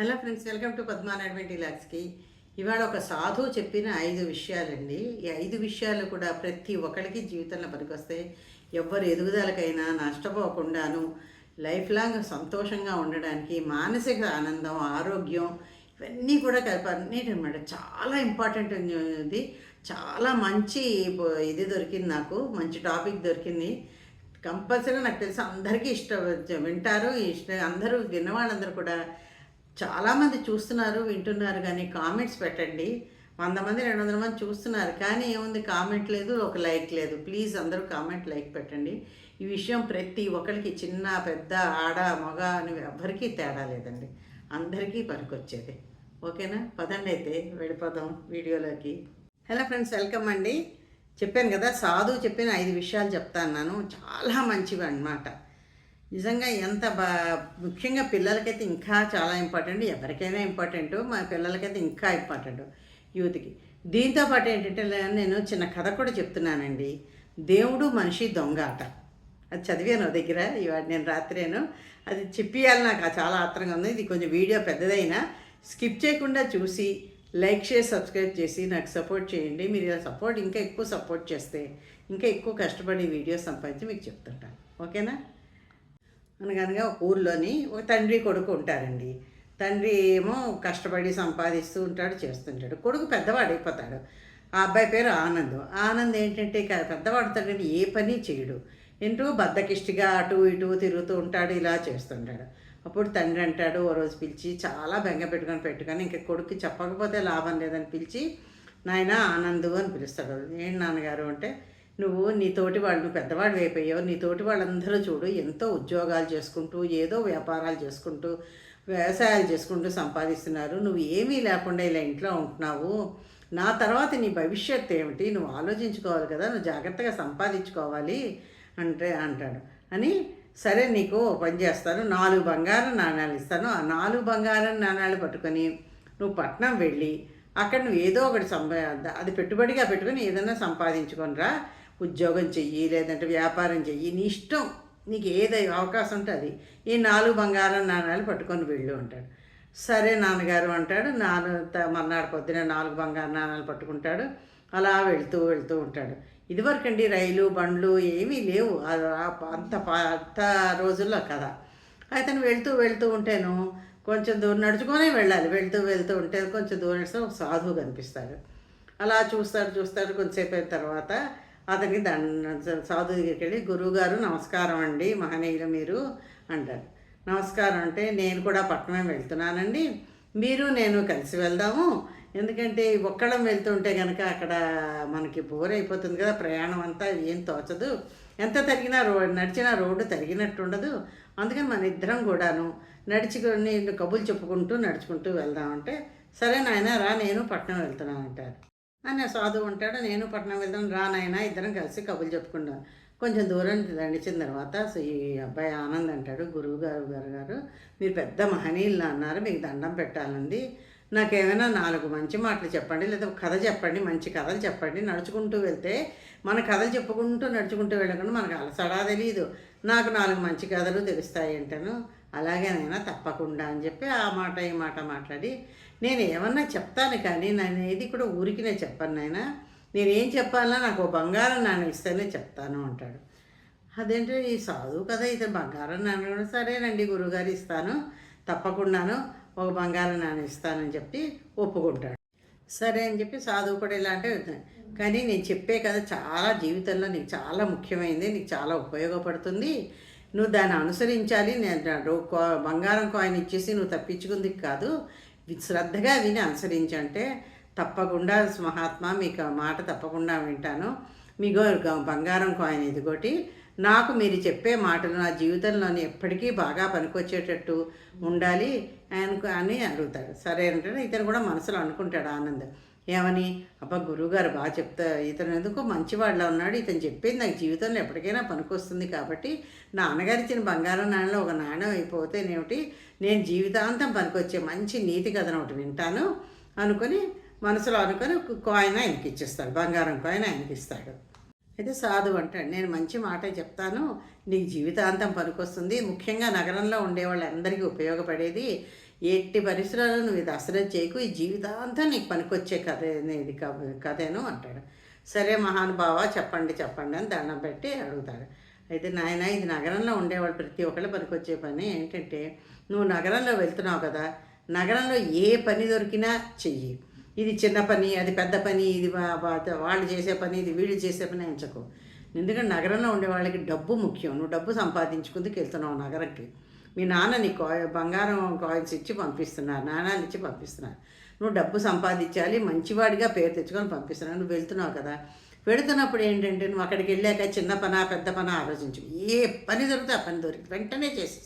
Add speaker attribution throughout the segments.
Speaker 1: Hello friends welcome to పద్మానాడ్మెంట్ లాక్స్కి ఇవాళ ఒక సాధువు చెప్పిన ఐదు విషయాలండి. ఈ ఐదు విషయాలు కూడా ప్రతి ఒక్కరికి జీవితంలో పనికొస్తాయి ఎవ్వరు ఎదుగుదలకైనా నష్టపోకుండాను లైఫ్ లాంగ్ సంతోషంగా ఉండడానికి మానసిక ఆనందం ఆరోగ్యం ఇవన్నీ కూడా కలిపి అనమాట. చాలా ఇంపార్టెంట్ ఇది. చాలా మంచి ఇది దొరికింది నాకు. మంచి టాపిక్ దొరికింది. కంపల్సరీ నాకు తెలిసి అందరికీ ఇష్టం. వింటారు ఇష్టం అందరూ విన్నవాళ్ళందరూ కూడా చాలామంది చూస్తున్నారు వింటున్నారు కానీ కామెంట్స్ పెట్టండి. వంద మంది రెండు వందల మంది చూస్తున్నారు కానీ ఏముంది కామెంట్ లేదు ఒక లైక్ లేదు. ప్లీజ్ అందరూ కామెంట్ లైక్ పెట్టండి. ఈ విషయం ప్రతి ఒక్కరికి చిన్న పెద్ద ఆడ మగ అని ఎవ్వరికీ తేడా లేదండి. అందరికీ పనికొచ్చేది. ఓకేనా? పదండి అయితే వెళ్ళిపోదాం వీడియోలోకి. హలో ఫ్రెండ్స్ వెల్కమ్ అండి. చెప్పాను కదా సాధువు చెప్పిన ఐదు విషయాలు చెప్తాను చాలా మంచివి అన్నమాట నిజంగా ఎంత బా ముఖ్యంగా పిల్లలకైతే ఇంకా చాలా ఇంపార్టెంట్ ఎవరికైనా ఇంపార్టెంట్ మా పిల్లలకైతే ఇంకా ఇంపార్టెంట్ యూత్కి. దీంతో పాటు ఏంటంటే నేను చిన్న కథ కూడా చెప్తున్నానండి. దేవుడు మనిషి దొంగ ఆట. అది చదివాను దగ్గర? ఇవాడు నేను రాత్రేను. అది చెప్పియాలి నాకు చాలా ఆత్రంగా ఉంది. ఇది కొంచెం వీడియో పెద్దదైనా స్కిప్ చేయకుండా చూసి లైక్ చేసి సబ్స్క్రైబ్ చేసి నాకు సపోర్ట్ చేయండి. మీరు ఇలా సపోర్ట్ ఇంకా ఎక్కువ సపోర్ట్ చేస్తే ఇంకా ఎక్కువ కష్టపడి వీడియోస్ సంపాదించి మీకు చెప్తుంటాను. ఓకేనా? అనగనగా ఒక ఊర్లోని ఒక తండ్రి కొడుకు ఉంటారండి. తండ్రి ఏమో కష్టపడి సంపాదిస్తూ ఉంటాడు చేస్తుంటాడు. కొడుకు పెద్దవాడు అయిపోతాడు. ఆ అబ్బాయి పేరు ఆనంద్. ఆనంద్ ఏంటంటే ఇక పెద్దవాడుతాడంటే ఏ పని చేయడు. ఏంటో బద్దకిష్టిగా అటు ఇటు తిరుగుతూ ఉంటాడు ఇలా చేస్తుంటాడు. అప్పుడు తండ్రి అంటాడు ఓ రోజు పిలిచి చాలా బెంగ పెట్టుకొని పెట్టుకొని ఇంకా కొడుకు చెప్పకపోతే లాభం లేదని పిలిచి నాయన ఆనందు అని పిలుస్తాడు. ఏంటి నాన్నగారు? అంటే నువ్వు నీ తోటి వాళ్ళు పెద్దవాడు అయిపోయావు నీ తోటి వాళ్ళందరూ చూడు ఎంతో ఉద్యోగాలు చేసుకుంటూ ఏదో వ్యాపారాలు చేసుకుంటూ వ్యవసాయాలు చేసుకుంటూ సంపాదిస్తున్నారు. నువ్వు ఏమీ లేకుండా ఇలా ఇంట్లో ఉంటున్నావు. నా తర్వాత నీ భవిష్యత్తు ఏమిటి? నువ్వు ఆలోచించుకోవాలి కదా నువ్వు జాగ్రత్తగా సంపాదించుకోవాలి అంటే అంటాడు. అని సరే నీకు పని చేస్తాను నాలుగు బంగారం నాణ్యాలు ఇస్తాను. ఆ నాలుగు బంగారం నాణ్యాలు పట్టుకొని నువ్వు పట్నం వెళ్ళి అక్కడ నువ్వు ఏదో ఒకటి సంపా అది పెట్టుబడిగా పెట్టుకొని ఏదైనా సంపాదించుకొని రా. ఉద్యోగం చెయ్యి లేదంటే వ్యాపారం చెయ్యి నీ ఇష్టం. నీకు ఏదై అవకాశం ఉంటే అది. ఈ నాలుగు బంగారం నాణ్యాలు పట్టుకొని వెళ్ళు అంటాడు. సరే నాన్నగారు అంటాడు. నాన్న మర్నాడు పొద్దున నాలుగు బంగారు నాణాలు పట్టుకుంటాడు. అలా వెళ్తూ వెళ్తూ ఉంటాడు. ఇదివరకండి రైలు బండ్లు ఏమీ లేవు. అంత అంత రోజుల్లో కదా. అతను వెళ్తూ వెళ్తూ ఉంటేను కొంచెం దూరం నడుచుకునే వెళ్ళాలి. వెళ్తూ వెళ్తూ ఉంటే కొంచెం దూరం నడిస్తే ఒక సాధువు కనిపిస్తాడు. అలా చూస్తాడు చూస్తాడు. కొంచెంసేపు అయిన తర్వాత అతనికి దండ సాధువు దగ్గరికి వెళ్ళి గురువుగారు నమస్కారం అండి మహనీయులు మీరు అంటారు. నమస్కారం అంటే నేను కూడా పట్టణం వెళ్తున్నానండి మీరు నేను కలిసి వెళ్దాము. ఎందుకంటే ఒక్కడం వెళ్తుంటే కనుక అక్కడ మనకి బోర్ అయిపోతుంది కదా ప్రయాణం అంతా ఏం తోచదు. ఎంత తరిగినా రో నడిచిన రోడ్డు తరిగినట్టు ఉండదు అందుకని మన ఇద్దరం కూడాను నడుచుకొని కబుర్లు చెప్పుకుంటూ నడుచుకుంటూ వెళ్దామంటే సరే నాయన రా నేను పట్నం వెళ్తున్నాను అంటారు. అని సాధువు ఉంటాడు నేను పట్నం వెళ్దాం రానైనా ఇద్దరం కలిసి కబులు చెప్పుకుంటాను కొంచెం దూరం నడిచిన తర్వాత ఈ అబ్బాయి ఆనంద్ అంటాడు గురువు గారు గారు గారు మీరు పెద్ద మహనీయులు అన్నారు మీకు దండం పెట్టాలండి. నాకేమైనా నాలుగు మంచి మాటలు చెప్పండి లేదా కథ చెప్పండి మంచి కథలు చెప్పండి నడుచుకుంటూ వెళ్తే మన కథలు చెప్పుకుంటూ నడుచుకుంటూ వెళ్ళకుండా మనకు అలసడా తెలియదు నాకు నాలుగు మంచి కథలు తెలుస్తాయి అంటాను అలాగేనైనా తప్పకుండా అని చెప్పి ఆ మాట ఈ మాట మాట్లాడి నేను ఏమన్నా చెప్తాను కానీ నేను ఏది కూడా ఊరికినే చెప్పను నాయన. నేనేం చెప్పాలన్నా నాకు బంగారం నాన్న ఇస్తేనే చెప్తాను అంటాడు. అదేంటి ఈ సాధువు కదా ఇతను బంగారం నాన్న కూడా సరేనండి గురువుగారు ఇస్తాను తప్పకుండాను ఒక బంగారం నాన్న ఇస్తానని చెప్పి ఒప్పుకుంటాడు. సరే అని చెప్పి సాధువు కూడా ఇలా అంటే కానీ నేను చెప్పే కదా చాలా జీవితంలో నీకు చాలా ముఖ్యమైనది నీకు చాలా ఉపయోగపడుతుంది నువ్వు దాన్ని అనుసరించాలి నేను బంగారం కాయిన్ ఇచ్చేసి నువ్వు తప్పించుకుంది కాదు. శ్రద్ధగా విని అనుసరించంటే తప్పకుండా మహాత్మా మీకు మాట తప్పకుండా వింటాను. మీకు బంగారం కాయిన్ ఇదిగోటి నాకు మీరు చెప్పే మాటలు నా జీవితంలోని ఎప్పటికీ బాగా పనికొచ్చేటట్టు ఉండాలి అని అని అడుగుతాడు. సరే అంటే ఇతను కూడా మనసులో అనుకుంటాడు ఆనందం. ఏమని? అబ్బా గురువుగారు బాగా చెప్తా ఇతను ఎందుకో మంచివాడిలా ఉన్నాడు. ఇతను చెప్పేది నాకు జీవితంలో ఎప్పటికైనా పనికొస్తుంది కాబట్టి నాన్నగారు ఇచ్చిన బంగారం నాణ్యలో ఒక నాణ్యం అయిపోతేనేమిటి? నేను జీవితాంతం పనికొచ్చే మంచి నీతి కథను ఒకటి వింటాను అనుకొని మనసులో అనుకొని కాయిన్ ఆయనకి ఇచ్చేస్తాడు. బంగారం కాయిన్ ఆయనకి ఇస్తాడు. అయితే సాధువు అంటాడు నేను మంచి మాట చెప్తాను. నీకు జీవితాంతం పనికొస్తుంది. ముఖ్యంగా నగరంలో ఉండేవాళ్ళందరికీ ఉపయోగపడేది ఎట్టి పరిసరాలు నువ్వు ఇది అసలు చేయకు ఈ జీవితాంతం నీకు పనికొచ్చే కథ ఇది క- కథేను అంటాడు. సరే మహానుభావ చెప్పండి చెప్పండి అని దండం పెట్టి అడుగుతాడు. అయితే నాయన ఇది నగరంలో ఉండేవాళ్ళు ప్రతి ఒక్కళ్ళు పనికొచ్చే పని ఏంటంటే నువ్వు నగరంలో వెళ్తున్నావు కదా నగరంలో ఏ పని దొరికినా చెయ్యి. ఇది చిన్న పని అది పెద్ద పని ఇది వాళ్ళు చేసే పని ఇది వీళ్ళు చేసే పని ఎంచకు. ఎందుకంటే నగరంలో ఉండే వాళ్ళకి డబ్బు ముఖ్యం. నువ్వు డబ్బు సంపాదించుకుందుకు వెళ్తున్నావు నగరంకి. మీ నాన్నని కాయ బంగారం కాయిన్స్ ఇచ్చి పంపిస్తున్నారు నాణాలు ఇచ్చి పంపిస్తున్నారు. నువ్వు డబ్బు సంపాదించాలి మంచివాడిగా పేరు తెచ్చుకొని పంపిస్తున్నావు నువ్వు వెళ్తున్నావు కదా. వెళుతున్నప్పుడు ఏంటంటే నువ్వు అక్కడికి వెళ్ళాక చిన్న పన పెద్ద పన ఆలోచించు. ఏ పని దొరికితే ఆ పని దొరికి వెంటనే చేసి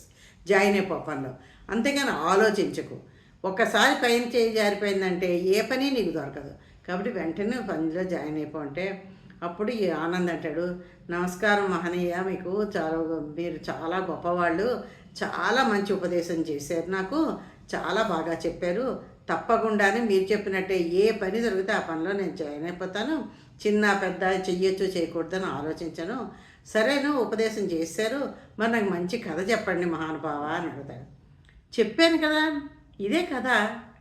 Speaker 1: జాయిన్ అయిపో పనిలో. అంతేగాని ఆలోచించకు. ఒక్కసారి పైన చేయి జారిపోయిందంటే ఏ పని నీకు దొరకదు. కాబట్టి వెంటనే పనిలో జాయిన్ అయిపో అంటే అప్పుడు ఈ ఆనంద్ అంటాడు నమస్కారం మహనీయ మీకు చాలా మీరు చాలా గొప్పవాళ్ళు. చాలా మంచి ఉపదేశం చేశారు. నాకు చాలా బాగా చెప్పారు. తప్పకుండానే మీరు చెప్పినట్టే ఏ పని జరిగితే ఆ పనిలో నేను జాయిన్ అయిపోతాను. చిన్న పెద్ద చెయ్యొచ్చు చేయకూడదని ఆలోచించను. సరేను ఉపదేశం చేశారు. మరి నాకు మంచి కథ చెప్పండి మహానుభావ అని అడుగుతాడు. చెప్పాను కదా ఇదే కథ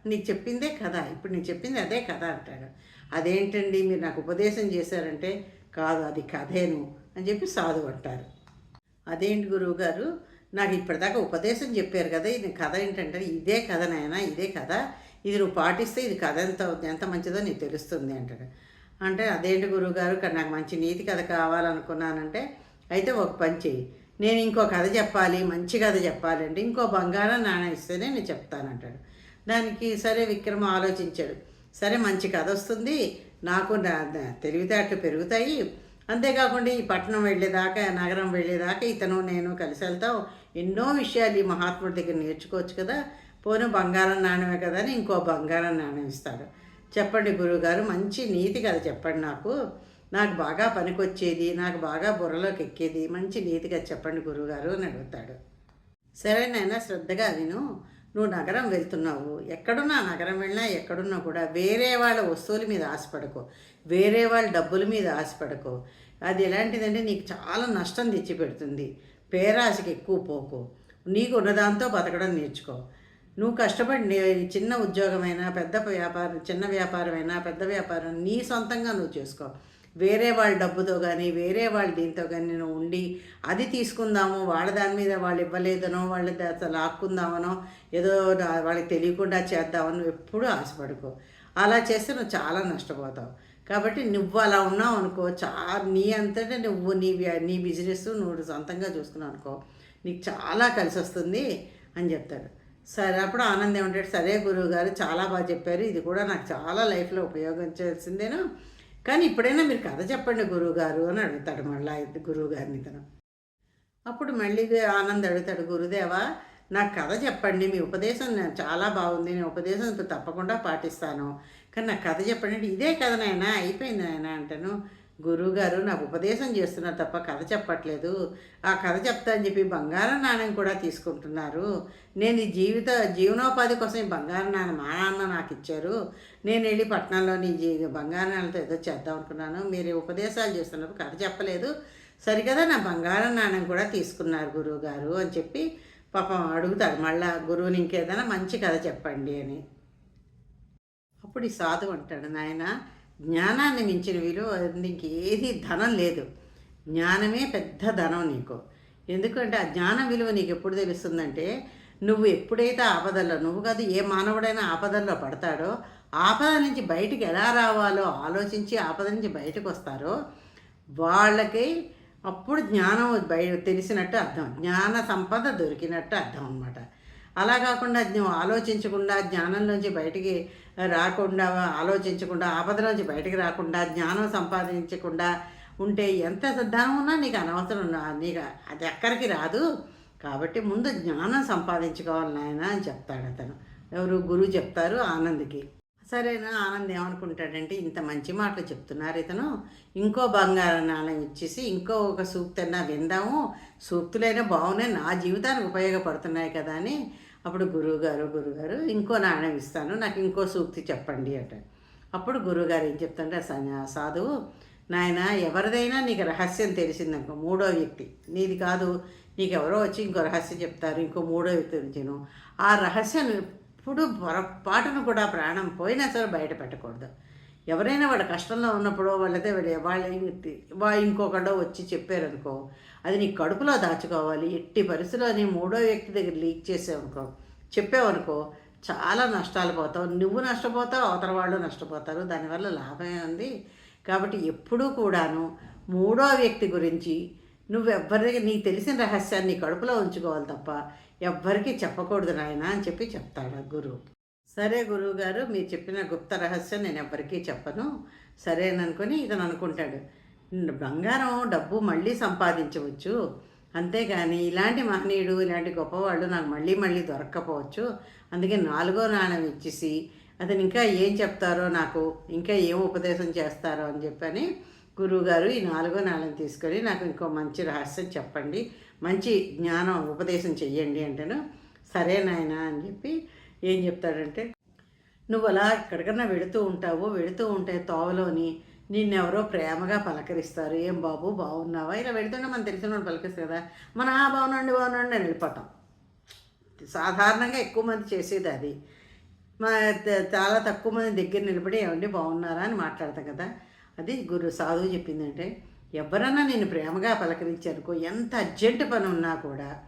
Speaker 1: నీకు చెప్పిందే కథ ఇప్పుడు నేను చెప్పింది అదే కథ అంటాడు. అదేంటండి మీరు నాకు ఉపదేశం చేశారంటే కాదు అది కథేను అని చెప్పి సాధు అంటారు. అదేంటి గురువు గారు నాకు ఇప్పటిదాకా ఉపదేశం చెప్పారు కదా ఇది కథ ఏంటంటే ఇదే కథ నాయన ఇదే కథ. ఇది నువ్వు పాటిస్తే ఇది కథ ఎంత ఎంత మంచిదో నీకు తెలుస్తుంది అంటాడు. అంటే అదేంటి గురువు గారు నాకు మంచి నీతి కథ కావాలనుకున్నానంటే అయితే ఒక పని చెయ్యి. నేను ఇంకో కథ చెప్పాలి మంచి కథ చెప్పాలంటే ఇంకో బంగారం నాణ్య ఇస్తేనే నేను చెప్తానంటాడు దానికి సరే విక్రమ ఆలోచించాడు. సరే మంచి కథ వస్తుంది నాకు తెలివితేటలు పెరుగుతాయి. అంతేకాకుండా ఈ పట్టణం వెళ్ళేదాకా నగరం వెళ్ళేదాకా ఇతను నేను కలిసి వెళ్తాం. ఎన్నో విషయాలు ఈ మహాత్ముడి దగ్గర నేర్చుకోవచ్చు కదా. పోను బంగారం నాణ్యమే కదా అని ఇంకో బంగారం నాణ్యం ఇస్తాడు. చెప్పండి గురువుగారు మంచి నీతి కదా చెప్పండి నాకు. నాకు బాగా పనికొచ్చేది నాకు బాగా బుర్రలోకి ఎక్కేది మంచి నీతిగా చెప్పండి గురువుగారు అని అడుగుతాడు. సరే శ్రద్ధగా విను. నువ్వు నగరం వెళ్తున్నావు. ఎక్కడున్నా నగరం వెళ్ళినా ఎక్కడున్నా కూడా వేరే వాళ్ళ వస్తువుల మీద ఆశపడకు. వేరే వాళ్ళ డబ్బుల మీద ఆశపడకు. అది ఎలాంటిదంటే నీకు చాలా నష్టం తెచ్చిపెడుతుంది. పేరాశకి ఎక్కువ పోకు. నీకు ఉన్నదాంతో బతకడం నేర్చుకో. నువ్వు కష్టపడి చిన్న ఉద్యోగమైనా పెద్ద వ్యాపారం చిన్న వ్యాపారమైనా పెద్ద వ్యాపారం నీ సొంతంగా నువ్వు చేసుకో. వేరే వాళ్ళ డబ్బుతో కానీ వేరే వాళ్ళ దీంతో కానీ నువ్వు ఉండి అది తీసుకుందాము వాళ్ళ దాని మీద వాళ్ళు ఇవ్వలేదనో వాళ్ళ దా- లాక్కుందామనో ఏదో నా- వాళ్ళకి తెలియకుండా చేద్దామని నువ్వు ఎప్పుడూ ఆశపడుకో. అలా చేస్తే నువ్వు చాలా నష్టపోతావు. కాబట్టి నువ్వు అలా ఉన్నావు అనుకో చా నీ అంతటా నువ్వు నీ నీ బిజినెస్ నువ్వు సొంతంగా చూసుకున్నావు అనుకో నీకు చాలా కలిసి వస్తుంది అని చెప్తాడు సరే అప్పుడు ఆనందం ఏమంటాడు సరే గురువు గారు చాలా బాగా చెప్పారు ఇది కూడా నాకు చాలా లైఫ్లో ఉపయోగించాల్సిందేను? కానీ ఇప్పుడైనా మీరు కథ చెప్పండి గురువు గారు అని అడుగుతాడు మళ్ళీ గురువు గారిని తను. అప్పుడు మళ్ళీ ఆనంద్ అడుగుతాడు గురుదేవా నాకు కథ చెప్పండి మీ ఉపదేశం చాలా బాగుంది నేను ఉపదేశం ఇప్పుడు తప్పకుండా పాటిస్తాను. కానీ నాకు కథ చెప్పండి అంటే ఇదే కథ నాయనా అయిపోయింది నాయన అంటాను. గురువుగారు నాకు ఉపదేశం చేస్తున్నారు తప్ప కథ చెప్పట్లేదు. ఆ కథ చెప్తా అని చెప్పి బంగారం నాణ్యం కూడా తీసుకుంటున్నారు. నేను ఈ జీవిత జీవనోపాధి కోసం ఈ బంగారం నాణ్యం మా నాన్న నాకు ఇచ్చారు. నేను వెళ్ళి పట్టణంలోని జీ బంగారం నాణ్యంతో ఏదో చేద్దాం అనుకున్నాను. మీరు ఉపదేశాలు చేస్తున్నప్పుడు కథ చెప్పలేదు. సరికదా నా బంగారం నాణ్యం కూడా తీసుకున్నారు గురువు గారు అని చెప్పి పాపం అడుగుతాడు మళ్ళా గురువుని ఇంకేదైనా మంచి కథ చెప్పండి అని. అప్పుడు ఈ సాధువు అంటాడు నాయన జ్ఞానాన్ని మించిన విలువ నీకు ఏది ధనం లేదు. జ్ఞానమే పెద్ద ధనం నీకు. ఎందుకంటే ఆ జ్ఞానం విలువ నీకు ఎప్పుడు తెలుస్తుందంటే నువ్వు ఎప్పుడైతే ఆపదల్లో నువ్వు కాదు ఏ మానవుడైనా ఆపదల్లో పడతాడో ఆపద నుంచి బయటికి ఎలా రావాలో ఆలోచించి ఆపద నుంచి బయటకు వస్తారో వాళ్ళకి అప్పుడు జ్ఞానం బయ తెలిసినట్టు అర్థం. జ్ఞాన సంపద దొరికినట్టు అర్థం అనమాట అలా కాకుండా నువ్వు ఆలోచించకుండా జ్ఞానంలోంచి బయటికి రాకుండా ఆలోచించకుండా ఆపదలోంచి బయటికి రాకుండా జ్ఞానం సంపాదించకుండా ఉంటే ఎంత ధనం ఉన్నా నీకు అనవసరం నీకు అది ఎక్కడికి రాదు. కాబట్టి ముందు జ్ఞానం సంపాదించుకోవాలి నాయన అని చెప్తాడు అతను. ఎవరు గురువు చెప్తారు ఆనంద్కి. సరేనా ఆనంద్ ఏమనుకుంటాడంటే ఇంత మంచి మాటలు చెప్తున్నారు ఇతను. ఇంకో బంగారం నాణ్యం ఇచ్చేసి ఇంకో ఒక సూక్తన్నా విందాము. సూక్తులైనా బాగున్నాయి నా జీవితానికి ఉపయోగపడుతున్నాయి కదా అని. అప్పుడు గురువుగారు గురుగారు ఇంకో నాణ్యం ఇస్తాను నాకు ఇంకో సూక్తి చెప్పండి అట. అప్పుడు గురువుగారు ఏం చెప్తుంటే సన్యా సాధువు నాయన ఎవరిదైనా నీకు రహస్యం తెలిసిందనుకో మూడో వ్యక్తి. నీది కాదు నీకు ఎవరో వచ్చి ఇంకో రహస్యం చెప్తారు ఇంకో మూడో వ్యక్తి నుంచిను ఆ రహస్యం ఎప్పుడు పొరపాటును కూడా ప్రాణం పోయినా సరే బయట పెట్టకూడదు. ఎవరైనా వాడు కష్టంలో ఉన్నప్పుడు వాళ్ళైతే వాళ్ళు వాళ్ళ వా- ఇంకొకడో వచ్చి చెప్పారనుకో అది నీ కడుపులో దాచుకోవాలి ఎట్టి పరిస్థితుల్లో మూడో వ్యక్తి దగ్గర లీక్ చేసావనుకో చెప్పావనుకో చాలా నష్టాలు పోతావు. నువ్వు నష్టపోతావు అవతల వాళ్ళు నష్టపోతారు. దానివల్ల లాభమే ఉంది కాబట్టి ఎప్పుడూ కూడాను మూడో వ్యక్తి గురించి నువ్వెవ్వరి ఎవ్వరికి నీకు తెలిసిన రహస్యాన్ని నీ కడుపులో ఉంచుకోవాలి తప్ప ఎవ్వరికీ చెప్పకూడదు నాయన అని చెప్పి చెప్తాడు ఆ గురువు. సరే గురువు గారు మీరు చెప్పిన గుప్త రహస్యం నేను ఎవ్వరికీ చెప్పను. సరేననుకొని ఇతను అనుకుంటాడు. బంగారం డబ్బు మళ్ళీ సంపాదించవచ్చు. అంతేగాని ఇలాంటి మహనీయుడు ఇలాంటి గొప్పవాళ్ళు నాకు మళ్ళీ మళ్ళీ దొరక్కపోవచ్చు. అందుకే నాలుగో నాణ్యం ఇచ్చేసి అతను ఇంకా ఏం చెప్తారో నాకు ఇంకా ఏం ఉపదేశం చేస్తారో అని చెప్పని గురువుగారు ఈ నాలుగో నాణ్యం తీసుకొని నాకు ఇంకో మంచి రహస్యం చెప్పండి. మంచి జ్ఞానం ఉపదేశం చెయ్యండి అంటేను సరే నాయనా అని చెప్పి ఏం చెప్తాడంటే నువ్వు అలా ఎక్కడికన్నా వెళుతూ ఉంటావు వెళుతూ ఉంటే తోవలోని నిన్నెవరో ప్రేమగా పలకరిస్తారు. ఏం బాబు బాగున్నావా? ఇలా వెళుతుంటే మనం తెలిసిన వాళ్ళు పలకరిస్తారు కదా. మన "ఆ, బాగునండి బాగున్నాండి అని వెళ్ళిపోతాం. సాధారణంగా ఎక్కువ మంది చేసేది అది. మా చాలా తక్కువ మంది దగ్గర నిలబడి ఏమండి బాగున్నారా? అని మాట్లాడతాం కదా. అది గురు సాధువు చెప్పిందంటే ఎవరన్నా నేను ప్రేమగా పలకరించానుకో ఎంత అర్జెంట్ పని ఉన్నా కూడా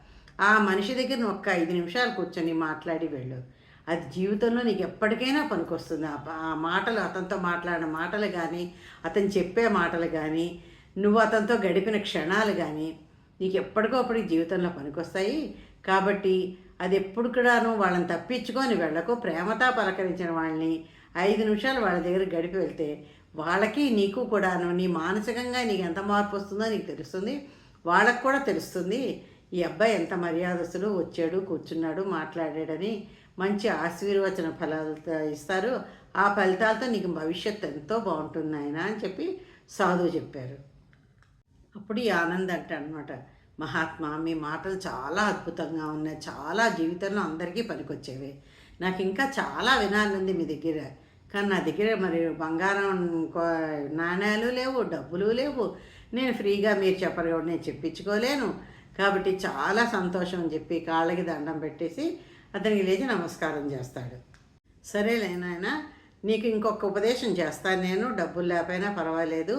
Speaker 1: ఆ మనిషి దగ్గర ఒక్క ఐదు నిమిషాలు కూర్చొని మాట్లాడి వెళ్ళు. అది జీవితంలో నీకు ఎప్పటికైనా పనికొస్తుంది. ఆ మాటలు అతనితో మాట్లాడిన మాటలు కానీ అతను చెప్పే మాటలు కానీ నువ్వు అతనితో గడిపిన క్షణాలు కానీ నీకు ఎప్పటికో జీవితంలో పనికొస్తాయి. కాబట్టి అది ఎప్పుడు కూడాను వాళ్ళని తప్పించుకొని వెళ్ళకు. ప్రేమతో పలకరించిన వాళ్ళని ఐదు నిమిషాలు వాళ్ళ దగ్గర గడిపి వెళ్తే వాళ్ళకి నీకు కూడాను నీ మానసికంగా నీకు ఎంత మార్పు వస్తుందో నీకు తెలుస్తుంది. వాళ్ళకు కూడా తెలుస్తుంది ఈ అబ్బాయి ఎంత మర్యాదస్తుడు వచ్చాడు కూర్చున్నాడు మాట్లాడాడని మంచి ఆశీర్వచన ఫలాలు ఇస్తారు. ఆ ఫలితాలతో నీకు భవిష్యత్తు ఎంతో బాగుంటుంది ఆయన అని చెప్పి సాధువు చెప్పారు. అప్పుడు ఈ ఆనంద్ అంట అనమాట మహాత్మా మీ మాటలు చాలా అద్భుతంగా ఉన్నాయి. చాలా జీవితంలో అందరికీ పనికొచ్చేవి. నాకు ఇంకా చాలా వినాలనుంది మీ దగ్గర. కానీ నా దగ్గర మరి బంగారం నాణ్యాలు లేవు డబ్బులు లేవు. నేను ఫ్రీగా మీరు చెప్పరు కాబట్టి నేను చెప్పించుకోలేను. కాబట్టి చాలా సంతోషం అని చెప్పి కాళ్ళకి దండం పెట్టేసి అతనికి లేచి నమస్కారం చేస్తాడు. సరేలే నాయన నీకు ఇంకొక ఉపదేశం చేస్తాను నేను డబ్బులు లేకపోయినా పర్వాలేదు.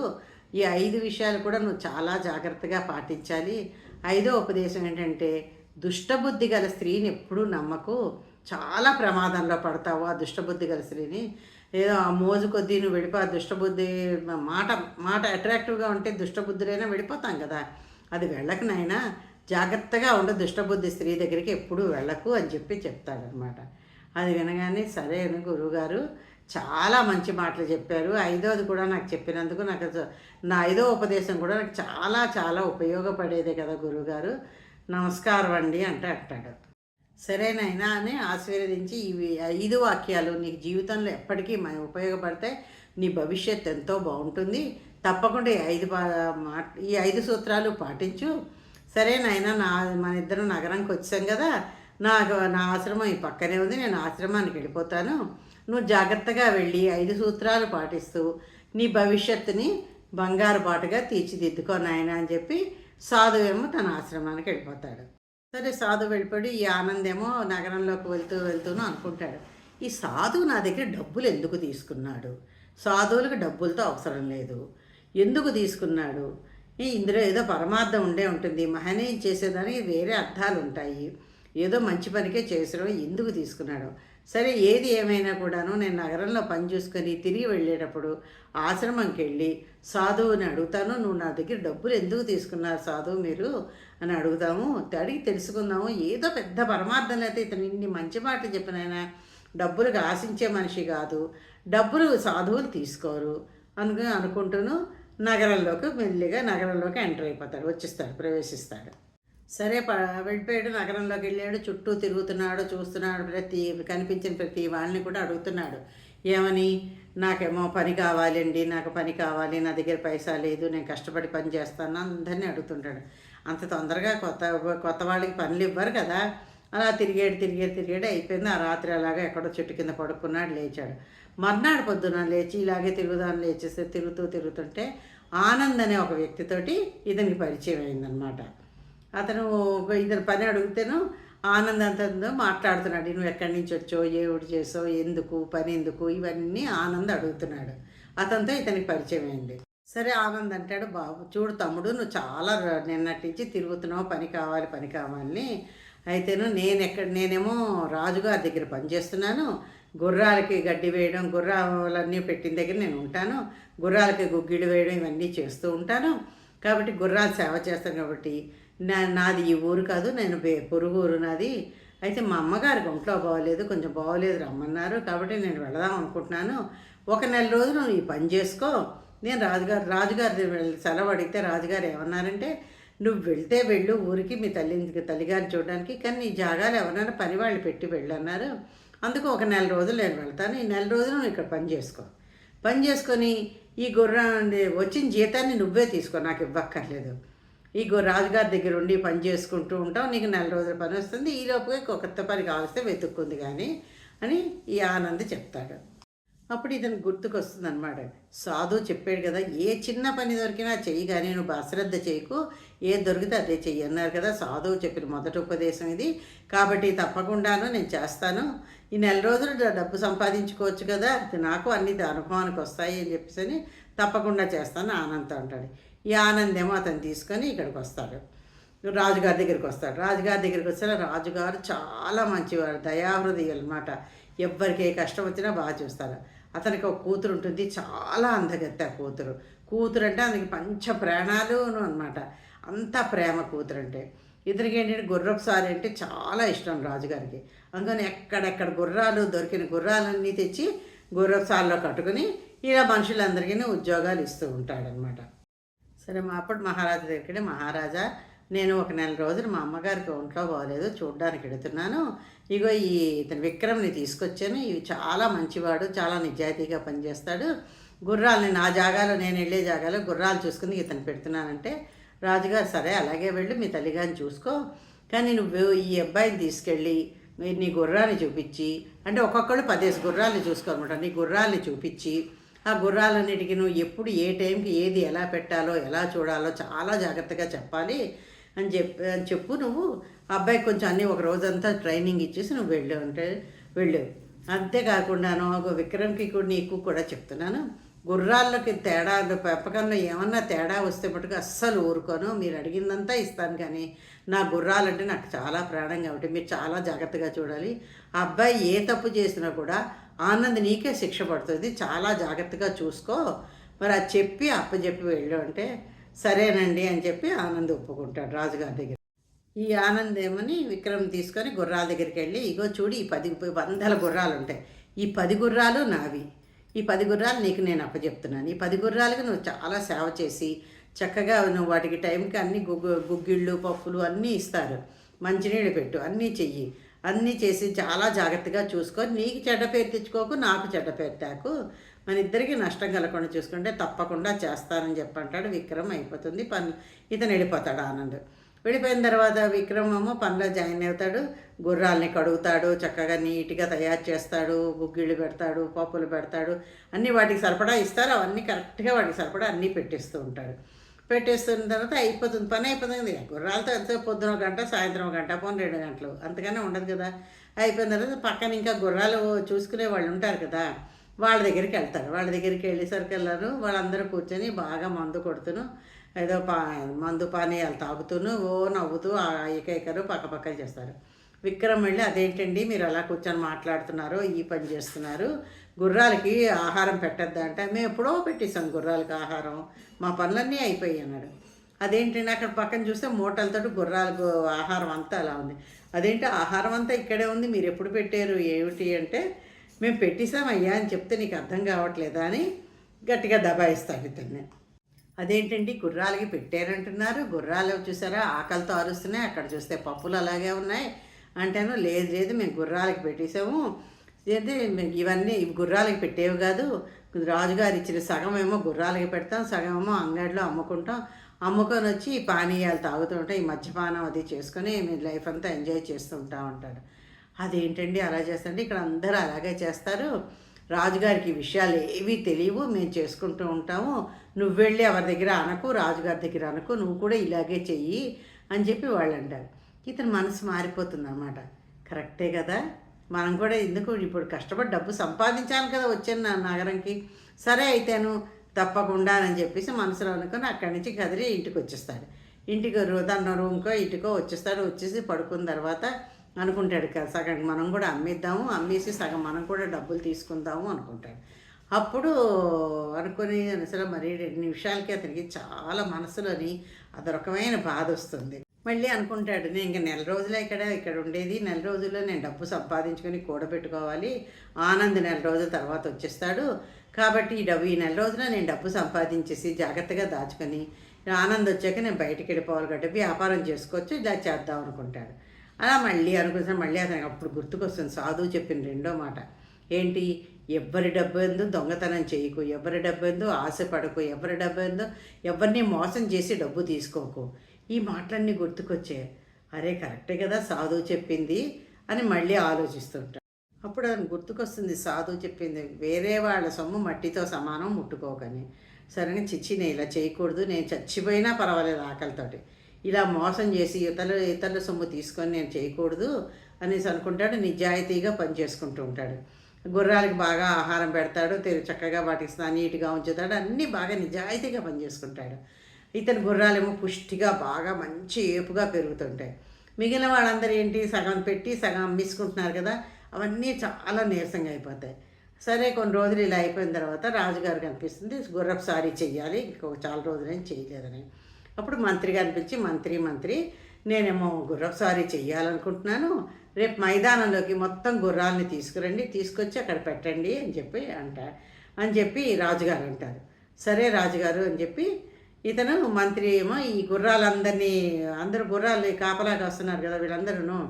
Speaker 1: ఈ ఐదు విషయాలు కూడా నువ్వు చాలా జాగ్రత్తగా పాటించాలి. ఐదో ఉపదేశం ఏంటంటే దుష్టబుద్ధి గల స్త్రీని ఎప్పుడూ నమ్మకు. చాలా ప్రమాదంలో పడతావు ఆ దుష్టబుద్ధి గల స్త్రీని. ఏదో ఆ మోజు కొద్దీ నువ్వు వెళ్ళిపో దుష్టబుద్ధి మాట మాట అట్రాక్టివ్గా ఉంటే దుష్టబుద్ధులైనా వెళ్ళిపోతాం కదా. అది వెళ్ళకు నాయనా. జాగ్రత్తగా ఉండు దుష్టబుద్ధి స్త్రీ దగ్గరికి ఎప్పుడూ వెళ్ళకు అని చెప్పి చెప్తాడనమాట అది వినగానే సరే అని గురువుగారు చాలా మంచి మాటలు చెప్పారు. ఐదోది కూడా నాకు చెప్పినందుకు నాకు నా ఐదో ఉపదేశం కూడా నాకు చాలా చాలా ఉపయోగపడేదే కదా గురువుగారు. నమస్కారం అండి అంటే అంటాడు. సరేనైనా అని ఆశీర్వదించి ఇవి ఐదు వాక్యాలు నీకు జీవితంలో ఎప్పటికీ మ- ఉపయోగపడతాయి. నీ భవిష్యత్ ఎంతో బాగుంటుంది. తప్పకుండా ఈ ఐదు మా ఈ ఐదు సూత్రాలు పాటించు. సరే నాయన నా మన ఇద్దరం నగరానికి వచ్చాం కదా. నాకు నా ఆశ్రమం ఈ పక్కనే ఉంది. నేను ఆశ్రమానికి వెళ్ళిపోతాను. నువ్వు జాగ్రత్తగా వెళ్ళి ఐదు సూత్రాలు పాటిస్తూ నీ భవిష్యత్తుని బంగారు బాటుగా తీర్చిదిద్దుకో నాయన అని చెప్పి సాధువేమో తన ఆశ్రమానికి వెళ్ళిపోతాడు. సరే సాధు వెళ్ళిపోయి ఈ ఆనందేమో నగరంలోకి వెళ్తూ వెళ్తూను అనుకుంటాడు. ఈ సాధువు నా దగ్గర డబ్బులు ఎందుకు తీసుకున్నాడు? సాధువులకు డబ్బులతో అవసరం లేదు. ఎందుకు తీసుకున్నాడు? ఈ ఇందులో ఏదో పరమార్థం ఉండే ఉంటుంది. మహనీయం చేసేదానికి వేరే అర్థాలు ఉంటాయి. ఏదో మంచి పనికే చేసడం ఎందుకు తీసుకున్నాడు. సరే ఏది ఏమైనా కూడాను నేను నగరంలో పని చూసుకొని తిరిగి వెళ్ళేటప్పుడు ఆశ్రమంకి వెళ్ళి సాధువుని అడుగుతాను. నువ్వు నా దగ్గర డబ్బులు ఎందుకు తీసుకున్నారు సాధువు మీరు? అని అడుగుతాము అడిగి తెలుసుకుందాము. ఏదో పెద్ద పరమార్థం అయితే ఇతను ఇన్ని మంచి మాటలు చెప్పినైనా డబ్బులకు ఆశించే మనిషి కాదు. డబ్బులు సాధువులు తీసుకోరు అనుకుని అనుకుంటూను నగరంలోకి మెల్లిగా నగరంలోకి ఎంటర్ అయిపోతాడు వచ్చేస్తాడు ప్రవేశిస్తాడు. సరే ప వెళ్ళిపోయాడు నగరంలోకి వెళ్ళాడు. చుట్టూ తిరుగుతున్నాడు చూస్తున్నాడు. ప్రతి కనిపించిన ప్రతి వాళ్ళని కూడా అడుగుతున్నాడు. ఏమని? నాకేమో పని కావాలండి నాకు పని కావాలి నా దగ్గర పైసా లేదు నేను కష్టపడి పని చేస్తాను అందరినీ అడుగుతుంటాడు. అంత తొందరగా కొత్త కొత్త వాళ్ళకి పనులు ఇవ్వరు కదా. అలా తిరిగాడు తిరిగాడు తిరిగాడు. అయిపోయింది. ఆ రాత్రి అలాగా ఎక్కడో చెట్టు కింద పడుకున్నాడు లేచాడు. మర్నాడు పొద్దున లేచి ఇలాగే తిరుగుదాన్ని లేచేస్తే తిరుగుతూ తిరుగుతుంటే ఆనంద్ అనే ఒక వ్యక్తితోటి ఇతనికి పరిచయం అయిందనమాట అతను ఇతను పని అడిగితేను ఆనందంతో మాట్లాడుతున్నాడు. నువ్వు ఎక్కడి నుంచి వచ్చో ఏమిటి చేసావు? ఎందుకు? పని ఎందుకు? ఇవన్నీ ఆనంద్ అడుగుతున్నాడు. అతనితో ఇతనికి పరిచయం అయింది. సరే ఆనంద్ అంటాడు బాబు చూడు తమ్ముడు నువ్వు చాలా నిన్నటి నుంచి తిరుగుతున్నావు. పని కావాలి పని కావాలని. అయితేను నేను ఎక్కడ నేనేమో రాజుగారి దగ్గర పనిచేస్తున్నాను. గుర్రాలకి గడ్డి వేయడం గుర్రాలన్నీ పెట్టిన దగ్గర నేను ఉంటాను. గుర్రాలకి గుగ్గిడి వేయడం ఇవన్నీ చేస్తూ ఉంటాను. కాబట్టి గుర్రాలు సేవ చేస్తాను కాబట్టి నా నాది ఈ ఊరు కాదు నేను పొరుగు ఊరు నాది. అయితే మా అమ్మగారికి ఒంట్లో బాగోలేదు కొంచెం బాగోలేదు రమ్మన్నారు కాబట్టి నేను వెళదాం అనుకుంటున్నాను. ఒక నెల రోజులు నువ్వు ఈ పని చేసుకో. నేను రాజుగారు రాజుగారి వెళ్ళి సెలవు అడిగితే రాజుగారు ఏమన్నారంటే నువ్వు వెళ్తే వెళ్ళు ఊరికి మీ తల్లి తల్లిగారిని చూడడానికి కానీ నీ జాగాలు ఎవరైనా పని వాళ్ళు పెట్టి వెళ్ళన్నారు అందుకు ఒక నెల రోజులు నేను వెళ్తాను. ఈ నెల రోజులు నువ్వు ఇక్కడ పని చేసుకో. పని చేసుకొని ఈ గుర్రం వచ్చిన జీతాన్ని నువ్వే తీసుకో నాకు ఇవ్వక్కర్లేదు. ఈ రాజుగారి దగ్గర ఉండి పని చేసుకుంటూ ఉంటావు నీకు నెల రోజుల పని వస్తుంది. ఈ లోపుగా కొత్త పని కావలిస్తే వెతుక్కుంది కానీ అని ఈ ఆనంద్ చెప్తాడు. అప్పుడు ఇతను గుర్తుకొస్తుంది అనమాట సాధు చెప్పాడు కదా ఏ చిన్న పని దొరికినా చెయ్యి కానీ నువ్వు అశ్రద్ధ చేయకు. ఏ దొరికితే అదే చెయ్యి అన్నారు కదా సాధువు చెప్పిన మొదటి ఉపదేశం ఇది. కాబట్టి తప్పకుండాను నేను చేస్తాను. ఈ నెల రోజులు డబ్బు సంపాదించుకోవచ్చు కదా. నాకు అన్ని అనుభవానికి వస్తాయి అని చెప్పేసి తప్పకుండా చేస్తాను ఆనందం అంటాడు. ఈ ఆనందేమో అతను తీసుకొని ఇక్కడికి వస్తాడు. రాజుగారి దగ్గరికి వస్తాడు. రాజుగారి దగ్గరికి వస్తే రాజుగారు చాలా మంచివాడు దయాహృదయం అనమాట ఎవ్వరికి ఏ కష్టం వచ్చినా బాగా చూస్తారు. అతనికి ఒక కూతురు ఉంటుంది. చాలా అందగత్త ఆ కూతురు. కూతురు అంటే అతనికి పంచ ప్రాణాలు అనమాట అంత ప్రేమ కూతురు అంటే. ఇతనికి ఏంటంటే గుర్రపు సారి అంటే చాలా ఇష్టం రాజుగారికి. అందుకని ఎక్కడెక్కడ గుర్రాలు దొరికిన గుర్రాలన్నీ తెచ్చి గుర్రపు సార్లో కట్టుకుని ఇలా మనుషులందరికీ ఉద్యోగాలు ఇస్తూ ఉంటాడనమాట సరే మా అప్పుడు మహారాజా దగ్గరికి మహారాజా నేను ఒక నెల రోజులు మా అమ్మగారికి ఒంట్లో బాగోలేదు చూడ్డానికి వెడుతున్నాను ఇగో ఈ ఇతను విక్రమ్ని తీసుకొచ్చాను. ఇవి చాలా మంచివాడు చాలా నిజాయితీగా పనిచేస్తాడు. గుర్రాలని నా జాగాలో నేను వెళ్ళే జాగాలో గుర్రాలు చూసుకుని ఇతను పెడుతున్నానంటే రాజుగారు సరే అలాగే వెళ్ళి మీ తల్లిగారిని చూసుకో. కానీ నువ్వు ఈ అబ్బాయిని తీసుకెళ్ళి నీ గుర్రాన్ని చూపించి అంటే ఒక్కొక్కళ్ళు పదేసి గుర్రాలని చూసుకోనమాట నీ గుర్రాలని చూపించి ఆ గుర్రాలన్నిటికీ నువ్వు ఎప్పుడు ఏ టైంకి ఏది ఎలా పెట్టాలో ఎలా చూడాలో చాలా జాగ్రత్తగా చెప్పాలి. అని చెప్పి అని చెప్పు నువ్వు. అబ్బాయికి కొంచెం అన్నీ ఒక రోజంతా ట్రైనింగ్ ఇచ్చేసి నువ్వు వెళ్ళు అంటే వెళ్ళు. అంతేకాకుండాను ఒక విక్రమ్కి కూడా నీకు కూడా చెప్తున్నాను. గుర్రాల్లోకి తేడా పెంపకంలో ఏమన్నా తేడా వస్తే మటుకు అస్సలు ఊరుకోను. మీరు అడిగిందంతా ఇస్తాను కానీ నా గుర్రాలంటే నాకు చాలా ప్రాణం కాబట్టి మీరు చాలా జాగ్రత్తగా చూడాలి. ఆ అబ్బాయి ఏ తప్పు చేసినా కూడా ఆనంద్ నీకే శిక్ష పడుతుంది. చాలా జాగ్రత్తగా చూసుకో. మరి అది చెప్పి అప్పచెప్పి వెళ్ళు అంటే సరేనండి అని చెప్పి ఆనంద్ ఒప్పుకుంటాడు రాజుగారి దగ్గర ఈ ఆనంద్ ఏమని విక్రమ్ తీసుకొని గుర్రాల దగ్గరికి వెళ్ళి ఇగో చూడు ఈ పది వందల గుర్రాలు ఉంటాయి ఈ పది గుర్రాలు నావి. ఈ పది గుర్రాలు నీకు నేను అప్పచెప్తున్నాను. ఈ పది గుర్రాలకు నువ్వు చాలా సేవ చేసి చక్కగా నువ్వు వాటికి టైంకి అన్ని గుగ్గు గుగ్గిళ్ళు పప్పులు అన్నీ ఇస్తారు. మంచినీళ్ళు పెట్టు అన్నీ చెయ్యి. అన్నీ చేసి చాలా జాగ్రత్తగా చూసుకొని నీకు చెడ్డ పేరు తెచ్చుకోకు నాకు చెడ్డ పేరు తాకు. మన ఇద్దరికి నష్టం కలగకుండా చూసుకుంటే తప్పకుండా చేస్తానని చెప్పంటాడు. విక్రమ్ అయిపోతుంది. పని ఇతను వెళ్ళిపోతాడు ఆనంద్. వెళ్ళిపోయిన తర్వాత విక్రమ్ ఏమో పనిలో జాయిన్ అవుతాడు. గుర్రాలని కడుగుతాడు చక్కగా నీట్గా తయారు చేస్తాడు గుగ్గిళ్ళు పెడతాడు పప్పులు పెడతాడు. అన్నీ వాటికి సరిపడా ఇస్తారు. అవన్నీ కరెక్ట్గా వాటికి సరిపడా అన్నీ పెట్టిస్తూ ఉంటాడు. పెట్టేస్తున్న తర్వాత అయిపోతుంది. పని అయిపోతుంది గుర్రాలతో ఎంతో పొద్దున గంట సాయంత్రం గంట పోనీ రెండు గంటలు. అంతకన్నా ఉండదు కదా. అయిపోయిన తర్వాత పక్కన ఇంకా గుర్రాలు చూసుకునే వాళ్ళు ఉంటారు కదా. వాళ్ళ దగ్గరికి వెళ్తారు. వాళ్ళ దగ్గరికి వెళ్ళేసరికి వెళ్ళారు. వాళ్ళందరూ కూర్చొని బాగా మందు కొడుతును. ఏదో పా మందు పానీయాలు తాగుతూను. ఓ నవ్వుతూ ఆ ఏకైకరు పక్కపక్కన చేస్తారు. విక్రమ్ వెళ్ళి అదేంటండి మీరు అలా కూర్చొని మాట్లాడుతున్నారు ఈ పని చేస్తున్నారు. గుర్రాలకి ఆహారం పెట్టద్దా అంటే మేము ఎప్పుడో పెట్టేసాం గుర్రాలకి ఆహారం. మా పనులన్నీ అయిపోయాయి అన్నాడు. అదేంటి అక్కడ పక్కన చూస్తే మూటలతో గుర్రాలకు ఆహారం అంతా అలా ఉంది. అదేంటి ఆహారం అంతా ఇక్కడే ఉంది మీరు ఎప్పుడు పెట్టారు ఏమిటి అంటే మేము పెట్టేసామయ్యా అని చెప్తే నీకు అర్థం కావట్లేదా అని గట్టిగా దబాయిస్తాను ఇతన్ని అదేంటండి గుర్రాలకి పెట్టారంటున్నారు. గుర్రాలు చూసారా? ఆకలితో అరుస్తున్నాయి. అక్కడ చూస్తే పప్పులు అలాగే ఉన్నాయి. అంటేను లేదు లేదు మేము గుర్రాలకి పెట్టేసాము అయితే ఇవన్నీ ఇవి గుర్రాలకి పెట్టేవి కాదు. రాజుగారు ఇచ్చిన సగం ఏమో గుర్రాలకి పెడతాం సగం ఏమో అంగడిలో అమ్ముకుంటాం. అమ్ముకొని వచ్చి ఈ పానీయాలు తాగుతూ ఉంటాం ఈ మద్యపానం అది చేసుకొని మేము లైఫ్ అంతా ఎంజాయ్ చేస్తూ ఉంటా ఉంటాడు. అదేంటండి అలా చేస్తండి ఇక్కడ అందరూ అలాగే చేస్తారు. రాజుగారికి విషయాలు ఏవీ తెలియవు మేము చేసుకుంటూ ఉంటాము. నువ్వు వెళ్ళి ఎవరి దగ్గర అనకు రాజుగారి దగ్గర అనకు నువ్వు కూడా ఇలాగే చెయ్యి అని చెప్పి వాళ్ళు అంటారు. ఇతని మనసు మారిపోతుంది అన్నమాట కరెక్టే కదా? మనం కూడా ఎందుకు ఇప్పుడు కష్టపడి డబ్బు సంపాదించాను కదా వచ్చాను నా నగరంకి. సరే అయితేను తప్పకుండా అని చెప్పేసి మనసులో అనుకుని అక్కడి నుంచి కదిలి ఇంటికి వచ్చేస్తాడు. ఇంటికి రో- తన రూమ్కో ఇంటికో వచ్చేస్తాడు. వచ్చేసి పడుకున్న తర్వాత అనుకుంటాడు కదా సగం మనం కూడా అమ్మేద్దాము అమ్మేసి సగం మనం కూడా డబ్బులు తీసుకుందాము అనుకుంటాడు. అప్పుడు అనుకుని అసలు మరి రెండు నిమిషాలకి అతనికి చాలా మనసులోని అదొరకమైన బాధ వస్తుంది. మళ్ళీ అనుకుంటాడు నేను ఇంక నెల రోజులే ఇక్కడ ఇక్కడ ఉండేది నెల రోజుల్లో నేను డబ్బు సంపాదించుకొని కూడబెట్టుకోవాలి ఆనంద్ నెల రోజుల తర్వాత వచ్చేస్తాడు. కాబట్టి ఈ డబ్బు ఈ నెల రోజున నేను డబ్బు సంపాదించేసి జాగ్రత్తగా దాచుకొని ఆనంద్ వచ్చాక నేను బయటికి వెళ్ళిపోవాలి కాబట్టి వ్యాపారం చేసుకోవచ్చు ఇలా చేద్దాం అనుకుంటాడు. అలా మళ్ళీ అనుకుంటున్నా మళ్ళీ అతనికి అప్పుడు గుర్తుకొస్తుంది సాధువు చెప్పిన రెండో మాట. ఏంటి? ఎవరి డబ్బు ఎందు దొంగతనం చేయకు ఎవరి డబ్బు ఎందు ఆశపడకు ఎవరి డబ్బు ఎందు ఎవరిని మోసం చేసి డబ్బు తీసుకోకు. ఈ మాటలన్నీ గుర్తుకొచ్చాయి అరే కరెక్టే కదా సాధువు చెప్పింది అని మళ్ళీ ఆలోచిస్తుంటాడు అప్పుడు అతను గుర్తుకొస్తుంది సాధువు చెప్పింది వేరే వాళ్ళ సొమ్ము మట్టితో సమానం ముట్టుకోకని. సరే చిచ్చి నేను ఇలా చేయకూడదు నేను చచ్చిపోయినా పర్వాలేదు ఆకలితోటి. ఇలా మోసం చేసి ఇతరుల ఇతరుల సొమ్ము తీసుకొని నేను చేయకూడదు అనేసి అనుకుంటాడు నిజాయితీగా పనిచేసుకుంటూ ఉంటాడు. గుర్రాలకి బాగా ఆహారం పెడతాడు తెలు చక్కగా వాటికి స్నా- నీట్గా ఉంచుతాడు అన్నీ బాగా నిజాయితీగా పనిచేసుకుంటాడు ఇతని గుర్రాలేమో పుష్టిగా బాగా మంచి ఏపుగా పెరుగుతుంటాయి. మిగిలిన వాళ్ళందరూ ఏంటి? సగం పెట్టి సగం అమ్మేసుకుంటున్నారు కదా అవన్నీ చాలా నీరసంగా అయిపోతాయి. సరే కొన్ని రోజులు ఇలా అయిపోయిన తర్వాత రాజుగారు కనిపిస్తుంది గుర్రపు సారీ చెయ్యాలి ఇంకొక చాలా రోజులేం చేయలేదని అప్పుడు మంత్రి కనిపించి మంత్రి మంత్రి నేనేమో గుర్రపు సారీ చెయ్యాలనుకుంటున్నాను. రేపు మైదానంలోకి మొత్తం గుర్రాలని తీసుకురండి తీసుకొచ్చి అక్కడ పెట్టండి అని చెప్పి అంట అని చెప్పి రాజుగారు అంటారు. సరే రాజుగారు అని చెప్పి ఇతను మంత్రి ఏమో ఈ గుర్రాలందరినీ అందరూ గుర్రాలు కాపలాగా వస్తున్నారు కదా వీళ్ళందరూ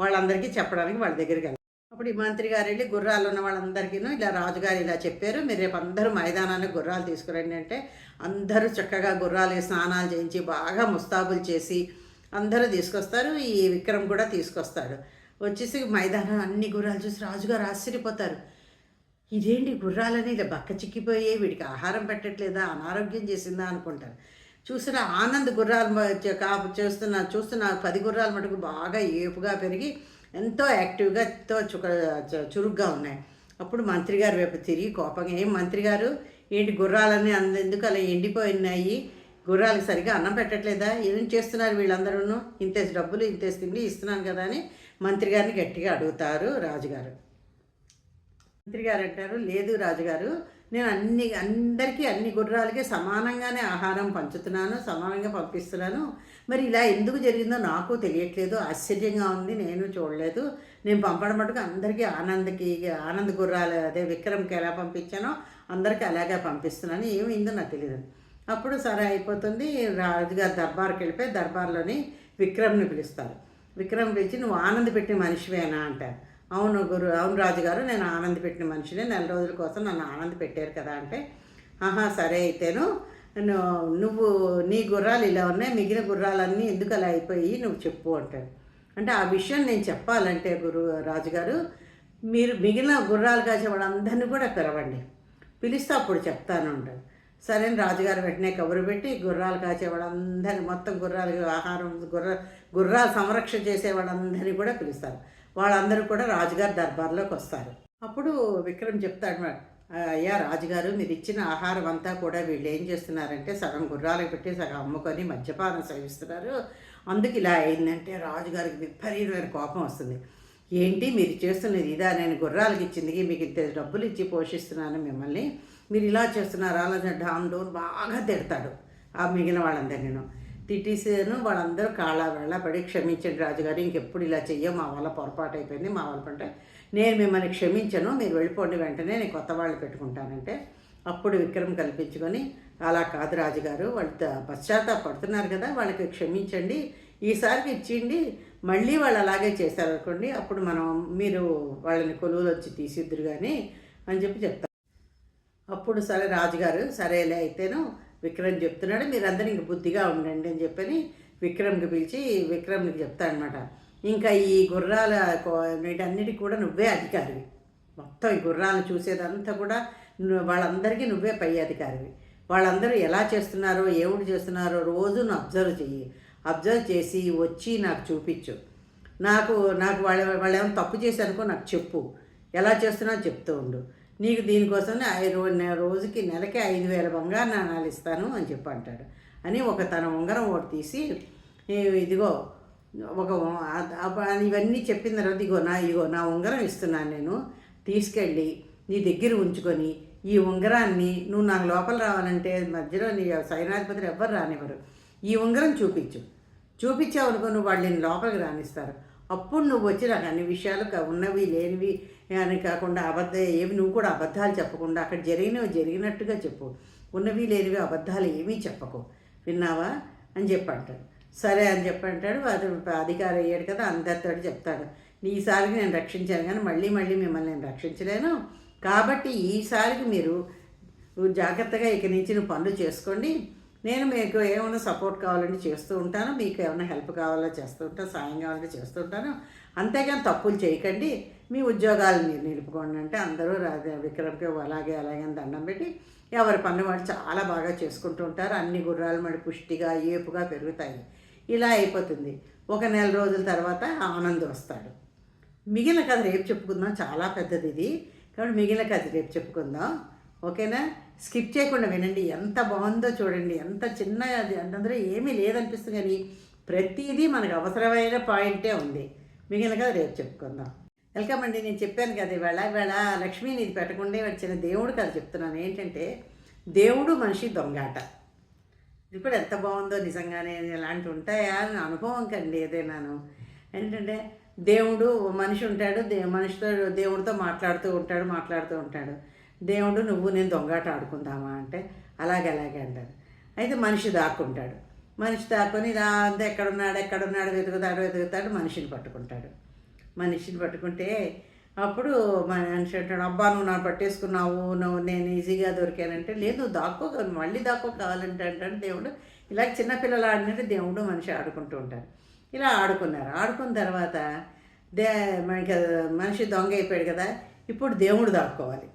Speaker 1: వాళ్ళందరికీ చెప్పడానికి వాళ్ళ దగ్గరికి వెళ్ళారు అప్పుడు ఈ మంత్రి గారు వెళ్ళి గుర్రాలు ఉన్న వాళ్ళందరికీ ఇలా రాజుగారు ఇలా చెప్పారు మీరు రేపు అందరూ మైదానానికి గుర్రాలు తీసుకురండి అంటే అందరూ చక్కగా గుర్రాలు స్నానాలు చేయించి బాగా ముస్తాబులు చేసి అందరూ తీసుకొస్తారు ఈ విక్రమ్ కూడా తీసుకొస్తాడు. వచ్చేసి మైదానం అన్ని గుర్రాలు చూసి రాజుగారు ఆశ్చర్యపోతారు. ఇదేంటి గుర్రాలని? ఇలా బక్క చిక్కిపోయే వీడికి ఆహారం పెట్టట్లేదా? అనారోగ్యం చేసిందా అనుకుంటారు. చూసిన ఆనంద్ గుర్రాలు కా చేస్తున్న చూస్తున్న పది గుర్రాలు మటుకు బాగా ఏపుగా పెరిగి ఎంతో యాక్టివ్గా ఎంతో చుక చురుగ్గా ఉన్నాయి. అప్పుడు మంత్రి గారు వైపు తిరిగి కోపంగా ఏం మంత్రి గారు? ఏంటి గుర్రాలన్నీ అందెందుకు అలా ఎండిపోయినాయి గుర్రాలకు సరిగా అన్నం పెట్టట్లేదా? ఏం చేస్తున్నారు వీళ్ళందరూ ఇంతేసి డబ్బులు ఇంతేసి తిండి ఇస్తున్నాను కదా అని మంత్రి గారిని గట్టిగా అడుగుతారు రాజుగారు. మంత్రి గారు అంటారు లేదు రాజుగారు నేను అన్ని అందరికీ అన్ని గుర్రాలకి సమానంగానే ఆహారం పంచుతున్నాను సమానంగా పంపిస్తున్నాను. మరి ఇలా ఎందుకు జరిగిందో నాకు తెలియట్లేదు ఆశ్చర్యంగా ఉంది నేను చూడలేదు. నేను పంపడం మటుకు అందరికీ ఆనంద్కి ఆనంద్ గుర్రాలు అదే విక్రమ్కి ఎలా పంపించానో అందరికీ అలాగే పంపిస్తున్నాను ఏమైందో నాకు తెలియదు. అప్పుడు సరే అయిపోతుంది రాజుగారు దర్బార్కి వెళ్ళిపోయి దర్బార్లోని విక్రమ్ని పిలుస్తారు. విక్రమ్ పిలిచి నువ్వు ఆనంద్ పెట్టిన మనిషివేనా? అంటారు. అవును గురు అవును రాజుగారు నేను ఆనంద పెట్టిన మనిషినే. నెల రోజుల కోసం నన్ను ఆనంద పెట్టారు కదా అంటే ఆహా సరే అయితేను నువ్వు నీ గుర్రాలు ఇలా ఉన్నాయి మిగిలిన గుర్రాలన్నీ ఎందుకు అలా అయిపోయి నువ్వు చెప్పు అంటాడు. అంటే ఆ విషయం నేను చెప్పాలంటే గురు రాజుగారు మీరు మిగిలిన గుర్రాలు కాసే వాళ్ళందరినీ కూడా పిలవండి. పిలిస్తే అప్పుడు చెప్తాను అంటాడు. సరే అని రాజుగారు వెంటనే కబురు పెట్టి గుర్రాలు కాచే వాళ్ళందరినీ మొత్తం గుర్రాలు ఆహారం గుర్ర గుర్రాలు సంరక్షణ చేసే వాళ్ళందరినీ కూడా పిలుస్తారు. వాళ్ళందరూ కూడా రాజుగారి దర్బార్లోకి వస్తారు. అప్పుడు విక్రమ్ చెప్తాడు అయ్యా రాజుగారు మీరు ఇచ్చిన ఆహారం అంతా కూడా వీళ్ళు ఏం చేస్తున్నారంటే సగం గుర్రాలకు పెట్టి సగం అమ్ముకొని మద్యపానం సేవిస్తున్నారు. అందుకు ఇలా అయిందంటే రాజుగారికి విపరీతమైన కోపం వస్తుంది. ఏంటి మీరు చేస్తున్నది ఇదా? నేను గుర్రాలకు ఇచ్చింది మీకు ఇంత డబ్బులు ఇచ్చి పోషిస్తున్నాను మిమ్మల్ని. మీరు ఇలా చేస్తున్నారు? అలా డామ్ డోర్ బాగా తిడతాడు ఆ మిగిలిన వాళ్ళందరినీ తిట్టేసాను వాళ్ళందరూ కాళ్ళ వేళ పడి క్షమించండి రాజుగారు ఇంకెప్పుడు ఇలా చెయ్యో మా వల్ల పొరపాటు అయిపోయింది మా వాళ్ళ పంట నేను మిమ్మల్ని క్షమించను మీరు వెళ్ళిపోండి వెంటనే నేను కొత్త వాళ్ళు పెట్టుకుంటానంటే. అప్పుడు విక్రమ్ కల్పించుకొని అలా కాదు రాజుగారు వాళ్ళు పశ్చాత్తాపడుతున్నారు కదా వాళ్ళకి క్షమించండి ఈసారికి ఇచ్చిండి మళ్ళీ వాళ్ళు అలాగే చేశారనుకోండి అప్పుడు మనం మీరు వాళ్ళని కొలువులు వచ్చి తీసిద్దురు కానీ అని చెప్పి చెప్తారు. అప్పుడు సరే రాజుగారు సరేలే అయితేను విక్రమ్ చెప్తున్నాడు మీరందరూ ఇంక బుద్ధిగా ఉండండి అని చెప్పని విక్రమ్కి పిలిచి విక్రమ్కి చెప్తాడనమాట ఇంకా ఈ గుర్రాల కో- వీటన్నిటికి కూడా నువ్వే అధికారివి. మొత్తం ఈ గుర్రాలను చూసేదంతా కూడా వాళ్ళందరికీ నువ్వే పై అధికారివి. వాళ్ళందరూ ఎలా చేస్తున్నారో ఏమిటి చేస్తున్నారో రోజు నువ్వు అబ్జర్వ్ చెయ్యి. అబ్జర్వ్ చేసి వచ్చి నాకు చూపించు. నాకు నాకు వాళ్ళ వాళ్ళు ఏమైనా తప్పు చేశారనుకో నాకు చెప్పు. ఎలా చేస్తున్నా చెప్తూ ఉండు. నీకు దీనికోసమే ఐదు రోజుకి నెలకి ఐదు వేల బంగారు నాణాలు ఇస్తాను అని చెప్పి అంటాడు. అని ఒక తన ఉంగరం ఒకటి తీసి ఇదిగో ఒక ఇవన్నీ చెప్పిన తర్వాత ఇగో నా ఇగో నా ఉంగరం ఇస్తున్నాను నేను తీసుకెళ్ళి నీ దగ్గర ఉంచుకొని ఈ ఉంగరాన్ని నువ్వు నాకు లోపల రావాలంటే మధ్యలో నీ సైనాధిపతులు ఎవ్వరు రానివ్వరు. ఈ ఉంగరం చూపించు. చూపించావు అనుకో నువ్వు వాళ్ళని లోపలికి రానిస్తారు. అప్పుడు నువ్వు వచ్చి నాకు అన్ని విషయాలు ఉన్నవి లేనివి అని కాకుండా అబద్ధ ఏవి నువ్వు కూడా అబద్ధాలు చెప్పకుండా అక్కడ జరిగినవి జరిగినట్టుగా చెప్పు. ఉన్నవి లేనివి అబద్ధాలు ఏమీ చెప్పకు. విన్నావా? అని చెప్పంటాడు. సరే అని చెప్పి అంటాడు అధికారి అయ్యాడు కదా అందరితో చెప్తాడు. ఈసారికి నేను రక్షించాను కానీ మళ్ళీ మళ్ళీ మిమ్మల్ని నేను రక్షించలేను. కాబట్టి ఈసారికి మీరు జాగ్రత్తగా ఇక నుంచి నువ్వు పనులు చేసుకోండి. నేను మీకు ఏమైనా సపోర్ట్ కావాలంటే చేస్తూ ఉంటాను మీకు ఏమైనా హెల్ప్ కావాలో చేస్తూ ఉంటాను సాయం కావాలంటే చేస్తూ ఉంటాను. అంతేగాని తప్పులు చేయకండి. మీ ఉద్యోగాలు మీరు నిలుపుకోండి అంటే అందరూ విక్రమ్కి అలాగే అలాగే దండం పెట్టి ఎవరి పని వాడు చాలా బాగా చేసుకుంటూ ఉంటారు. అన్ని గుర్రాలు మరి పుష్టిగా ఏపుగా పెరుగుతాయి. ఇలా అయిపోతుంది. ఒక నెల రోజుల తర్వాత ఆనందం వస్తాడు. మిగిలిన కథ రేపు చెప్పుకుందాం. చాలా పెద్దది ఇది. కాబట్టి మిగిలిన కథ రేపు చెప్పుకుందాం. ఓకేనా? స్కిప్ చేయకుండా వినండి. ఎంత బాగుందో చూడండి. ఎంత చిన్న అది అందులో ఏమీ లేదనిపిస్తుంది కానీ ప్రతిదీ మనకు అవసరమైన పాయింటే ఉంది. మిగిలిన కదా రేపు చెప్పుకుందాం. వెల్కమ్ అండి. నేను చెప్పాను కదా ఇవాళ ఇవాళ లక్ష్మీని ఇది పెట్టకుండా వచ్చిన దేవుడు కదా చెప్తున్నాను. ఏంటంటే దేవుడు మనిషి దొంగాట ఇది కూడా ఎంత బాగుందో నిజంగానే ఇలాంటివి ఉంటాయా అని అనుభవం కండి ఏదైనాను. ఏంటంటే దేవుడు మనిషి ఉంటాడు. దే మనిషితో దేవుడితో మాట్లాడుతూ ఉంటాడు మాట్లాడుతూ ఉంటాడు. దేవుడు నువ్వు నేను దొంగాట ఆడుకుందామా అంటే అలాగే అలాగే అంటారు. అయితే మనిషి దాక్కుంటాడు. మనిషి దాక్కుని ఇలా అంతా ఎక్కడున్నాడు ఎక్కడున్నాడు వెతుకుతాడు వెతుకుతాడు మనిషిని పట్టుకుంటాడు. మనిషిని పట్టుకుంటే అప్పుడు మనిషి అంటాడు అబ్బా నువ్వు నన్ను పట్టేసుకున్నావు నువ్వు నేను ఈజీగా దొరికానంటే లేదు నువ్వు దాక్కో మళ్ళీ దాక్కో కావాలంటే అంటాడు దేవుడు. ఇలా చిన్నపిల్లలు ఆడినట్టు దేవుడు మనిషి ఆడుకుంటూ ఉంటారు ఇలా ఆడుకున్నారు. ఆడుకున్న తర్వాత దే మనకి మనిషి దొంగ అయిపోయాడు కదా ఇప్పుడు దేవుడు దాక్కోవాలి.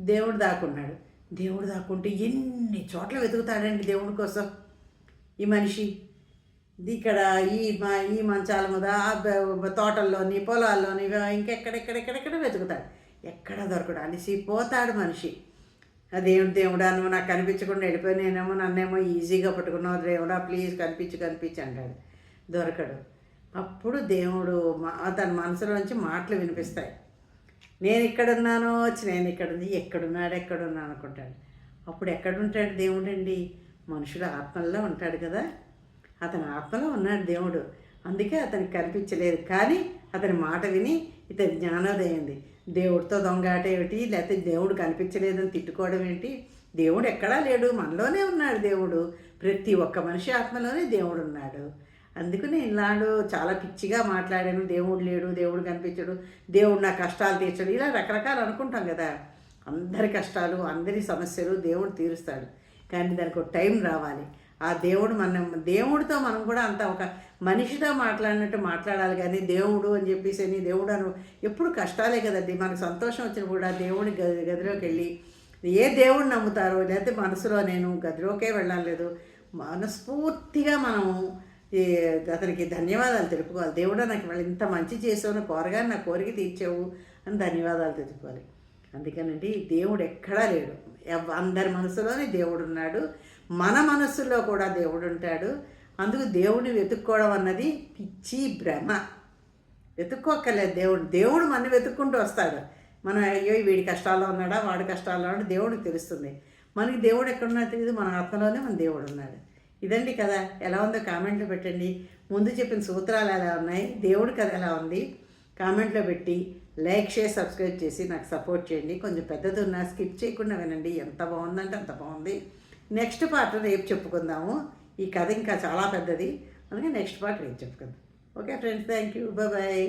Speaker 1: దేవుడు దాక్కున్నాడు. దేవుడు దాక్కుంటే ఎన్ని చోట్ల వెతుకుతాడండి దేవుడి కోసం? ఈ మనిషి ఇది ఇక్కడ ఈ మా ఈ మంచాల మీద తోటల్లోని పొలాల్లోని ఇంకెక్కడెక్కడెక్కడెక్కడ వెతుకుతాడు? ఎక్కడ దొరకడు. అనేసి పోతాడు మనిషి. అదేమిటి దేవుడా నువ్వు నాకు కనిపించకుండా వెళ్ళిపోయి నేనేమో నన్నేమో ఈజీగా పట్టుకున్నావు. దేవుడా ప్లీజ్ కనిపించు కనిపించు అంటాడు. దొరకడు. అప్పుడు దేవుడు మా- అతని మనసులోంచి మాటలు వినిపిస్తాయి. నేను ఇక్కడున్నాను వచ్చి నేను ఇక్కడుంది ఎక్కడున్నాడు ఎక్కడున్నాను అనుకుంటాడు. అప్పుడు ఎక్కడుంటాడు దేవుడు అండి? మనుషుల ఆత్మల్లో ఉంటాడు కదా. అతని ఆత్మలో ఉన్నాడు దేవుడు. అందుకే అతనికి కనిపించలేదు. కానీ అతని మాట విని ఇతని జ్ఞానోదయం దేవుడితో దొంగాట ఏమిటి? లేకపోతే దేవుడు కనిపించలేదని తిట్టుకోవడం ఏంటి? దేవుడు ఎక్కడా లేడు. మనలోనే ఉన్నాడు దేవుడు. ప్రతి ఒక్క మనిషి ఆత్మలోనే దేవుడు ఉన్నాడు అందుకు నేను చాలా పిచ్చిగా మాట్లాడాను దేవుడు లేడు దేవుడు కనిపించడు దేవుడు నా కష్టాలు తీర్చడు ఇలా రకరకాలు అనుకుంటాం కదా. అందరి కష్టాలు అందరి సమస్యలు దేవుడు తీరుస్తాడు. కానీ దానికి ఒక టైం రావాలి. ఆ దేవుడు మనం దేవుడితో మనం కూడా అంత ఒక మనిషితో మాట్లాడినట్టు మాట్లాడాలి కానీ దేవుడు అని చెప్పేసి అని దేవుడు అను ఎప్పుడు కష్టాలే కదండి. మనకు సంతోషం వచ్చిన కూడా దేవుడి గది గదిలోకి వెళ్ళి ఏ దేవుడు నమ్ముతారో లేకపోతే మనసులో నేను గదిలోకే వెళ్ళాలి లేదు మనస్ఫూర్తిగా మనము అతనికి ధన్యవాదాలు తెలుపుకోవాలి. దేవుడు నాకు వాళ్ళు ఇంత మంచి చేసావు నా కోరగా నా కోరిక తీర్చావు అని ధన్యవాదాలు తెలుపుకోవాలి. అందుకనండి దేవుడు ఎక్కడా లేడు. అందరి మనసులోనే దేవుడు ఉన్నాడు. మన మనస్సులో కూడా దేవుడు ఉంటాడు. అందుకు దేవుడిని వెతుక్కోవడం అన్నది పిచ్చి భ్రమ. వెతుక్కోక్కర్లేదు దేవుడు దేవుడు మన వెతుక్కుంటూ వస్తాడు. మనం అయ్యో వీడి కష్టాల్లో ఉన్నాడా వాడి కష్టాల్లో ఉన్నాడు దేవుడికి తెలుస్తుంది. మనకి దేవుడు ఎక్కడున్నా తెలియదు మన ఆత్మలోనే మన దేవుడు ఉన్నాడు. ఇదండి కదా ఎలా ఉందో కామెంట్లో పెట్టండి. ముందు చెప్పిన సూత్రాలు ఎలా ఉన్నాయి దేవుడి కథ ఎలా ఉంది కామెంట్లో పెట్టి లైక్ షేర్ సబ్స్క్రైబ్ చేసి నాకు సపోర్ట్ చేయండి. కొంచెం పెద్దది ఉన్నా స్కిప్ చేయకుండా వినండి. ఎంత బాగుందంటే అంత బాగుంది. నెక్స్ట్ పార్ట్ రేపు చెప్పుకుందాము. ఈ కథ ఇంకా చాలా పెద్దది. అందుకే నెక్స్ట్ పార్ట్ రేపు చెప్పుకుందాం. Okay friends thank you. Bye